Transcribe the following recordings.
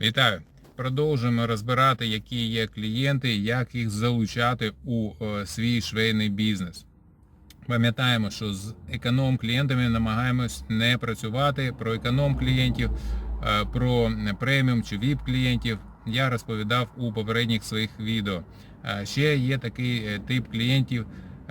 Вітаю! Продовжуємо розбирати, які є клієнти, як їх залучати у е, свій швейний бізнес. Пам'ятаємо, що з економ-клієнтами намагаємось не працювати. Про економ-клієнтів, е, про преміум чи VIP-клієнтів я розповідав у попередніх своїх відео. Е, Ще є такий тип клієнтів,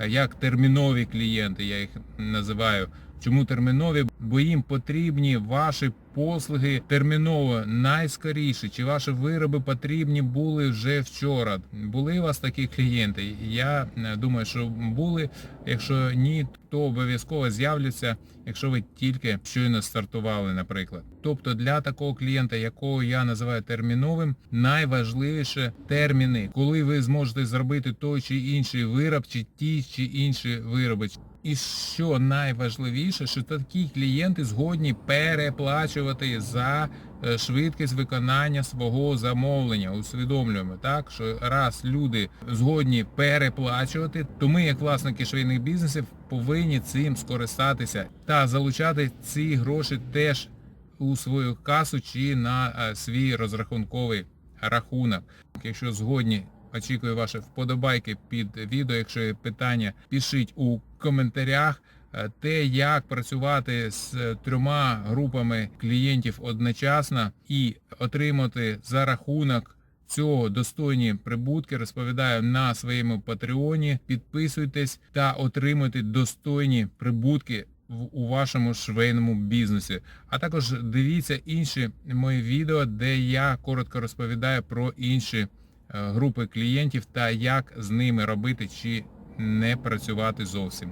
як термінові клієнти, я їх називаю. Чому термінові? Бо їм потрібні ваші послуги терміново, найскоріше. Чи ваші вироби потрібні були вже вчора? Були у вас такі клієнти? Я е, думаю, що були. Якщо ні, то обов'язково з'являться, якщо ви тільки щойно стартували, наприклад. Тобто для такого клієнта, якого я називаю терміновим, найважливіше терміни, коли ви зможете зробити той чи інший вироб, чи ті чи інші вироби. І що найважливіше, що такі клієнти згодні переплачувати за е, швидкість виконання свого замовлення. Усвідомлюємо так, що раз люди згодні переплачувати, то ми, як власники швейних бізнесів, повинні цим скористатися та залучати ці гроші теж у свою касу чи на е, свій розрахунковий рахунок. Якщо згодні Очікую ваші вподобайки під відео. Якщо є питання, пишіть у коментарях. Е, Те, як працювати з е, трьома групами клієнтів одночасно і отримати за рахунок цього достойні прибутки, розповідаю на своєму патреоні. Підписуйтесь та отримуйте достойні прибутки у вашому швейному бізнесі. А також дивіться інші мої відео, де я коротко розповідаю про інші е, групи клієнтів та як з ними робити чи не працювати зовсім.